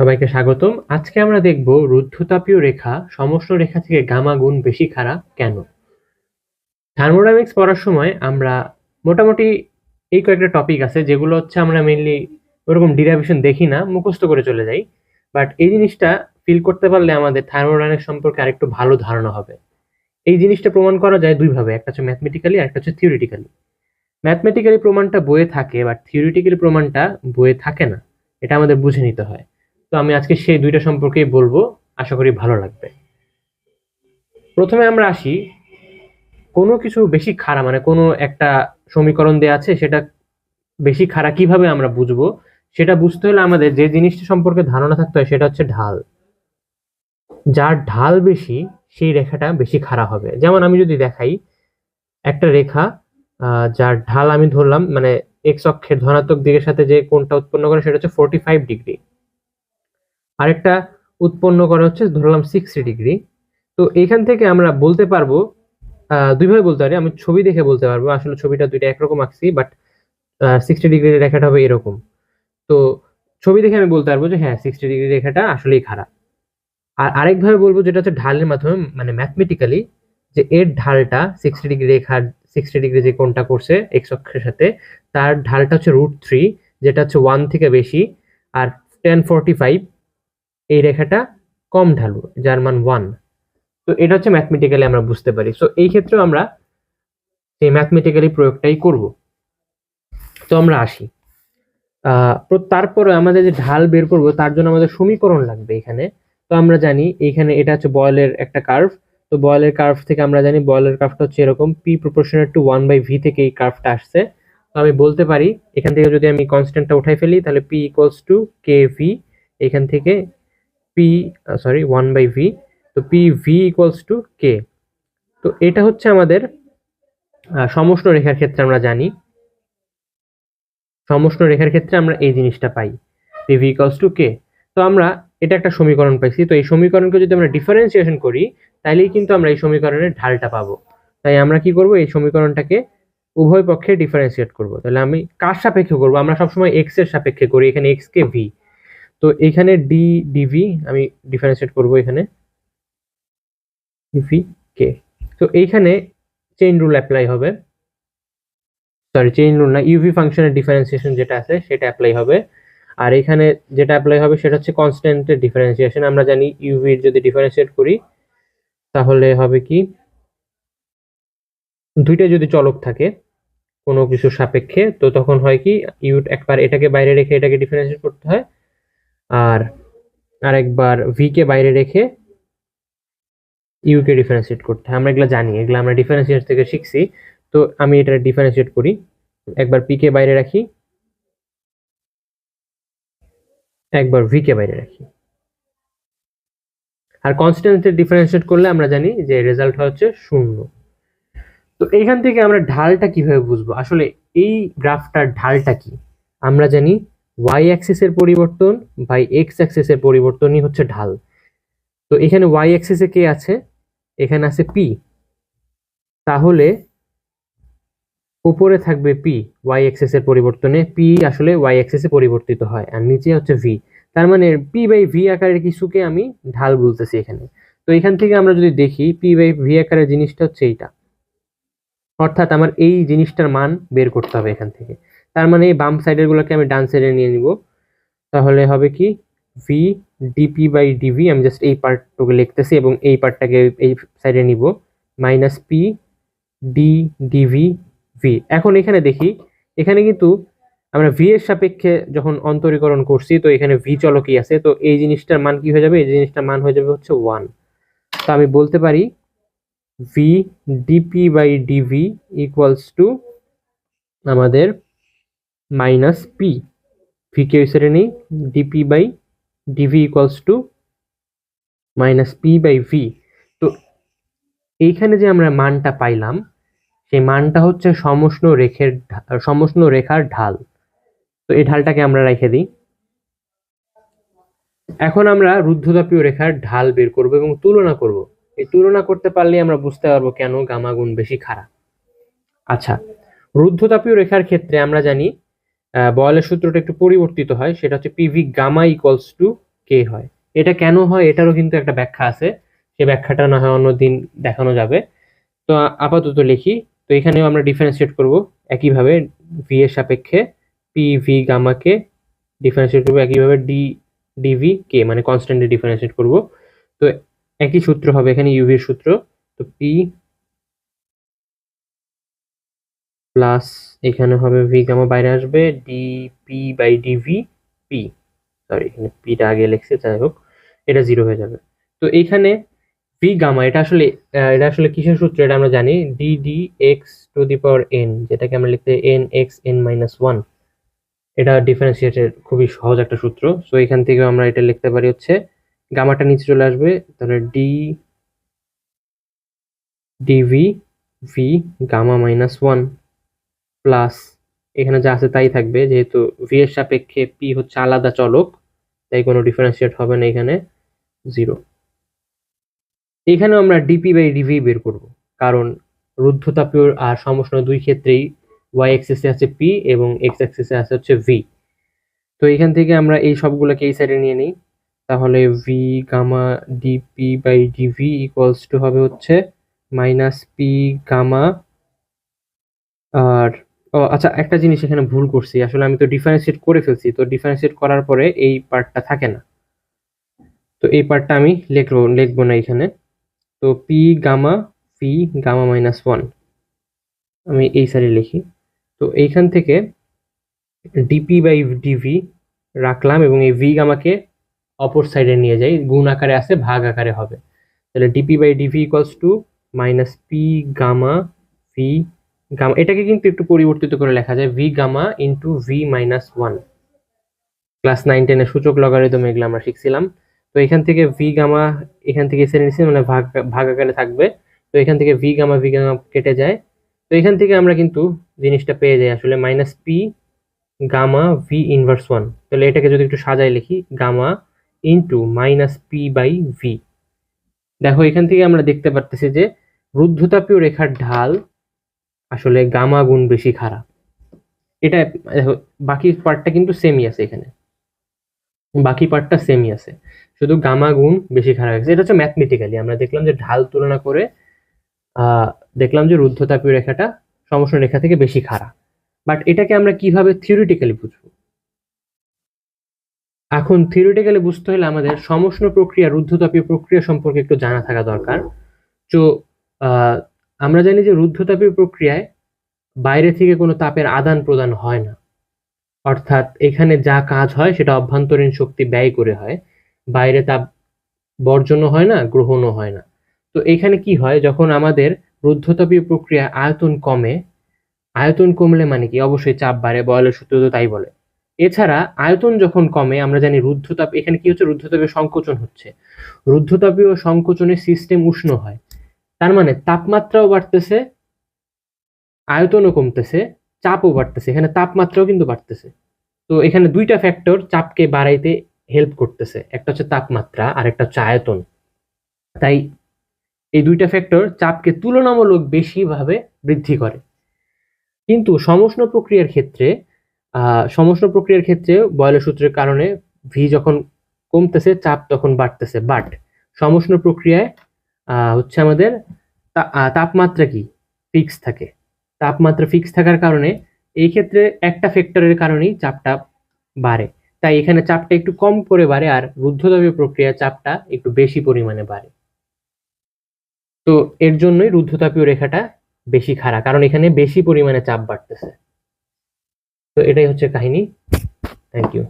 সবাইকে স্বাগতম। আজকে আমরা দেখব রুদ্ধতাপীয় রেখা, সমষ্ণ রেখা থেকে গামা গুণ বেশি খাড়া কেন? থার্মোডাইনামিক্স পড়ার সময় আমরা মোটামুটি এই কয়েকটা টপিক আছে, যেগুলো হচ্ছে আমরা মেনলি ওরকম ডিরাইভেশন দেখি না, মুখস্থ করে চলে যাই। বাট এই জিনিসটা ফিল করতে পারলে আমাদের থার্মোডাইনামিক্স সম্পর্কে আরেকটু ভালো ধারণা হবে। এই জিনিসটা প্রমাণ করা যায় দুইভাবে একটা হচ্ছে ম্যাথমেটিক্যালি আর একটা হচ্ছে থিওরিটিক্যালি ম্যাথমেটিক্যালি প্রমাণটা বইয়ে থাকে বাট থিওরিটিক্যালি প্রমাণটা বইয়ে থাকে না। এটা আমাদের বুঝে নিতে হয়। তো আমি আজকে সেই দুইটা সম্পর্কেই বলব। আশা করি ভালো লাগবে। প্রথমে আমরা আসি, কোনো কিছু বেশি খাড়া মানে কোনো একটা সমীকরণ দেওয়া আছে, সেটা বেশি খাড়া কীভাবে আমরা বুঝব? সেটা বুঝতে হলে আমাদের যে জিনিসটা সম্পর্কে ধারণা থাকতে হয়, সেটা হচ্ছে ঢাল। যার ঢাল বেশি, সেই রেখাটা বেশি খাড়া হবে। যেমন আমি যদি দেখাই, একটা রেখা যার ঢাল আমি ধরলাম মানে এক্স অক্ষের ধনাত্মক দিকের সাথে যে কোণটা উৎপন্ন করে, সেটা হচ্ছে ফোর্টি ফাইভ ডিগ্রি আরেকটা উৎপন্ন করা হচ্ছে, ধরলাম সিক্সটি ডিগ্রি তো এখান থেকে আমরা বলতে পারব দুইভাবে বলতে পারি। আমি ছবি দেখে বলতে পারব, আসলে ছবিটা দুইটা একরকম আঁকছি বাট সিক্সটি ডিগ্রি রেখাটা হবে এরকম। তো ছবি দেখে আমি বলতে পারব যে হ্যাঁ সিক্সটি ডিগ্রি রেখাটা আসলেই খারাপ। আর আরেকভাবে বলব যেটা হচ্ছে ঢালের মাধ্যমে মানে ম্যাথমেটিক্যালি যে এর ঢালটা সিক্সটি ডিগ্রি রেখার সিক্সটি ডিগ্রি যে কোণটা করছে এক্স অক্ষের সাথে, তার ঢালটা হচ্ছে রুট থ্রি যেটা হচ্ছে ওয়ান থেকে বেশি, আর টেন ফোরটি ফাইভ এই রেখাটা কম ঢালু যার মান ওয়ান তো এটা হচ্ছে ম্যাথমেটিক্যালি আমরা বুঝতে পারি। সো এই ক্ষেত্রেও আমরা এই ম্যাথমেটিক্যালি প্রয়োগটাই করব। তো আমরা আসি। তারপরে আমাদের যে ঢাল বের করব, তার জন্য আমাদের সমীকরণ লাগবে এখানে। তো আমরা জানি এখানে এটা হচ্ছে বয়েলের একটা কার্ভ তো বয়েলের কার্ভ থেকে আমরা জানি বয়েলের কার্ভটা হচ্ছে এরকম P proportional to one by V থেকে এই কার্ভটা আসছে। তো আমি বলতে পারি, এখান থেকে যদি আমি কনস্ট্যান্টটা উঠাই ফেলি, তাহলে P equals to K V এখান থেকে P sorry one by V তো P V equals to K তো এটা হচ্ছে আমাদের সমষ্ণ রেখার ক্ষেত্রে আমরা জানি। সমষ্ণ রেখার ক্ষেত্রে আমরা এই জিনিসটা পাই। P V equals to K তো আমরা এটা একটা সমীকরণ পাইছি। তো এই সমীকরণকে যদি আমরা ডিফারেন্সিয়েশন করি তাহলেই কিন্তু আমরা এই সমীকরণের ঢালটা পাবো। তাই আমরা কি করব? এই সমীকরণটাকে উভয় পক্ষে ডিফারেন্সিয়েট করব। তাহলে আমি কার সাপেক্ষে করব? আমরা সবসময় এক্সের সাপেক্ষে করি। এখানে এক্স কে ভি তো এখানে ডি ডিভি আমি ডিফারেন্সিয়েট করব এখানে। ডিভি কে তো এইখানে চেইন রুল অ্যাপ্লাই হবে। সরি চেইন রুল না ইউভি ফাংশনের ডিফারেন্সিয়েশন যেটা আছে, সেটা অ্যাপ্লাই হবে। আর এখানে যেটা অ্যাপ্লাই হবে, সেটা হচ্ছে কনস্ট্যান্টের ডিফারেন্সিয়েশন আমরা জানি ইউভির যদি ডিফারেন্সিয়েট করি, তাহলে হবে কি, দুইটা যদি চলক থাকে, কোনো কিছুর সাপেক্ষে, তো তখন হয় কি ইউ একবার এটাকে বাইরে রেখে এটাকে ডিফারেন্সিয়েট করতে হয়। আর আরেকবার ভি কে বাইরে রেখে ইউ কে ডিফারেন্সিয়েট করতে হয়। আমরা এগুলো জানি, এগুলো আমরা ডিফারেন্সিয়েট থেকে শিখছি। তো আমি এটা ডিফারেন্সিয়েট করি। একবার পি কে বাইরে রাখি। একবার ভি কে বাইরে রাখি। আর কনস্ট্যান্টের ডিফারেন্সিয়েট করলে আমরা জানি যে রেজাল্ট হচ্ছে শূন্য। তো এইখান থেকে আমরা ঢালটা কীভাবে বুঝব? আসলে এই গ্রাফটার ঢালটা কি? আমরা জানি ওয়াই অ্যাক্সিসের পরিবর্তন বাই এক্স অ্যাক্সিসের পরিবর্তনই হচ্ছে ঢাল। তো এখানে ওয়াই অ্যাক্সিসে কে আছে? এখানে আছে পি তাহলে উপরে থাকবে পি ওয়াই অ্যাক্সিসের পরিবর্তনে পি আসলে ওয়াই অ্যাক্সিসে পরিবর্তিত হয় আর নিচে হচ্ছে ভি তার মানে পি বাই ভি আকারের কিছুকে আমি ঢাল বলতেছি এখানে। তো এখান থেকে আমরা যদি দেখি পি বাই ভি আকারের জিনিসটা হচ্ছে এইটা। অর্থাৎ আমার এই জিনিসটার মান বের করতে হবে এখান থেকে। তার মানে এই বাম সাইডের গুলোকে আমি ডান সাইডে নিয়ে নিব। তাহলে হবে কি? ভি ডিপি বাই ডিভি আমি জাস্ট এই পার্টটুকু লিখতেছি এবং এই পার্টটাকে এই সাইডে নিব। Minus P D DV V এখন এখানে দেখি, এখানে কিন্তু আমরা ভি এর সাপেক্ষে যখন অন্তরীকরণ করছি, তো এখানে ভি চলকই আছে, তো এই জিনিসটার মান কি হয়ে যাবে? এই জিনিসটার মান হয়ে যাবে হচ্ছে ওয়ান তো আমি বলতে পারি V DP by DV equals to আমাদের ভি কে হিসেবে নেই? DP by DV equals to minus P by V তো এইখানে যে আমরা মানটা পাইলাম, সেই মানটা হচ্ছে সমষ্ণ রেখের সমষ্ণ রেখার ঢাল। তো এই ঢালটাকে আমরা রেখে দিই। এখন আমরা রুদ্ধতাপীয় রেখার ঢাল বের করব এবং তুলনা করব। এই তুলনা করতে পারলে আমরা বুঝতে পারব কেন গামা গুণ বেশি খারাপ আচ্ছা রুদ্ধতাপীয় রেখার ক্ষেত্রে আমরা জানি বয়েলের সূত্রটা একটু পরিবর্তিত হয়, সেটা হচ্ছে PV gamma equals to K হয়। এটা কেন হয়? এটারও কিন্তু একটা ব্যাখ্যা আছে। সে ব্যাখ্যাটা না হয় অন্যদিন দেখানো যাবে। তো আপাতত লিখি। তো এখানেও আমরা ডিফারেন্সিয়েট করব একইভাবে ভি এর সাপেক্ষে পি ভি গামাকে ডিফারেন্সিয়েট করব একইভাবে ডি ডিভি কে মানে কনস্ট্যান্টলি ডিফারেন্সিয়েট করব। তো একই সূত্র হবে এখানে ইউভির সূত্র। তো পি প্লাস এখানে হবে ভি গামা বাইরে আসবে D P by DV P sorry এখানে পিটা আগে লিখছে, যাই হোক, এটা জিরো হয়ে যাবে। তো এইখানে ভি গামা এটা আসলে এটা আসলে কিসের সূত্র এটা আমরা জানি? D D X to the power N যেটাকে আমরা লিখতে N X N minus one এটা ডিফারেন্সিয়েটের খুবই সহজ একটা সূত্র। সো এখান থেকে আমরা এটা লিখতে পারি হচ্ছে গামাটা নিচে চলে আসবে, তাহলে D DV V gamma minus one plus এখানে যা আছে তাই থাকবে, যেহেতু ভি এর সাপেক্ষে পি হচ্ছে আলাদা চলক, তাই কোনো ডিফারেন্সিয়েট হবে না এখানে জিরো এখানে আমরা ডিপি বাই ডিভি বের করব, কারণ রুদ্ধতাপীয় আর সমষ্ণ দুই ক্ষেত্রেই ওয়াই এক্সিসে আছে পি এবং এক্স এক্সিসে আছে হচ্ছে ভি তো এখান থেকে আমরা এই সবগুলোকে এই সাইডে নিয়ে নিই, তাহলে V gamma DP by DV equals to হবে হচ্ছে মাইনাস পি গামা আর ও আচ্ছা একটা জিনিস এখানে ভুল করছি। আসলে আমি তো ডিফারেন্সিয়েট করে ফেলছি, তো ডিফারেন্সিয়েট করার পরে এই পার্টটা থাকে না। তো এই পার্টটা আমি লিখব লিখব না এখানে। তো P gamma P gamma minus one আমি এই সাইডে লিখি। তো এইখান থেকে ডিপি বাই ডিভি রাখলাম এবং এই ভি গামাকে অপর সাইডে নিয়ে যাই। গুণ আকারে আছে, ভাগ আকারে হবে। তাহলে DP by DV equals to minus P gamma V gamma, এটাকে কিন্তু একটু পরিবর্তিত করে লেখা যায় V gamma into V minus one class nine টেনের সূচক লগারিদম এগুলো আমরা শিখছিলাম। তো এখান থেকে ভি গামা এখান থেকে এসে নিচ্ছি মানে ভাগ ভাগ আকারে থাকবে। তো এখান থেকে ভি গামা ভি গামা কেটে যায়। তো এখান থেকে আমরা কিন্তু জিনিসটা পেয়ে যাই আসলে minus P gamma V inverse one তাহলে এটাকে যদি একটু সাজায় লিখি, gamma into minus P by V দেখো, এখান থেকে আমরা দেখতে পারতেছি যে, রুদ্ধতাপীয় রেখার ঢাল আসলে গামা গুণ বেশি খারাপ। এটা, দেখো, বাকি পার্টটা কিন্তু সেমই আছে এখানে। বাকি পার্টটা সেমই আছে। শুধু গামা গুণ বেশি খারাপ হয়েছে এটা হচ্ছে ম্যাথমেটিক্যালি আমরা দেখলাম যে ঢাল তুলনা করে দেখলাম যে রুদ্ধতাপীয় রেখাটা সমস্ত রেখা থেকে বেশি খারাপ। বাট এটাকে আমরা কীভাবে থিওরিটিক্যালি বুঝব? এখন থিওরিটিক্যালি বুঝতে হলে আমাদের সমষ্ণ প্রক্রিয়া, রুদ্ধতাপীয় প্রক্রিয়া সম্পর্কে একটু জানা থাকা দরকার। তো আমরা জানি যে রুদ্ধতাপীয় প্রক্রিয়ায় বাইরে থেকে কোনো তাপের আদান প্রদান হয় না। অর্থাৎ এখানে যা কাজ হয় সেটা অভ্যন্তরীণ শক্তি ব্যয় করে হয়। বাইরে তাপ বর্জনও হয় না, গ্রহণও হয় না। তো এখানে কি হয়? যখন আমাদের রুদ্ধতাপীয় প্রক্রিয়া আয়তন কমে, আয়তন কমলে মানে কি? অবশ্যই চাপ বাড়ে, বয়লের সূত্র তো তাই বলে। এছাড়া আয়তন যখন কমে, আমরা জানি রুদ্ধতাপ, এখানে কি হচ্ছে? রুদ্ধতাপীয় সংকোচন হচ্ছে। রুদ্ধতাপীয় সংকোচনের সিস্টেম উষ্ণ হয়। তার মানে তাপমাত্রাও বাড়তেছে, আয়তনও কমতেছে, চাপও বাড়তেছে। এখানে তাপমাত্রাও কিন্তু বাড়তেছে। তো এখানে দুইটা ফ্যাক্টর চাপকে বাড়াইতে হেল্প করতেছে। একটা হচ্ছে তাপমাত্রা, আর একটা হচ্ছে আয়তন। তাই এই দুইটা ফ্যাক্টর চাপকে তুলনামূলক বেশিভাবে বৃদ্ধি করে। কিন্তু সমষ্ণ প্রক্রিয়ার ক্ষেত্রে সমষ্ণ প্রক্রিয়ার ক্ষেত্রে বয়লের সূত্রের কারণে ভি যখন কমতেছে, চাপ তখন বাড়তেছে। বাট সমষ্ণ প্রক্রিয়ায় হচ্ছে আমাদের তাপমাত্রা কি? ফিক্স থাকে। তাপমাত্রা ফিক্স থাকার কারণে এই ক্ষেত্রে একটা ফ্যাক্টরের কারণেই চাপটা বাড়ে। তাই এখানে চাপটা একটু কম করে বাড়ে আর রুদ্ধতাপীয় প্রক্রিয়া চাপটা একটু বেশি পরিমাণে বাড়ে। তো এর জন্যই রুদ্ধতাপীয় রেখাটা বেশি খাড়া, কারণ এখানে বেশি পরিমাণে চাপ বাড়তেছে। তো এটাই হচ্ছে কাহিনী। Thank you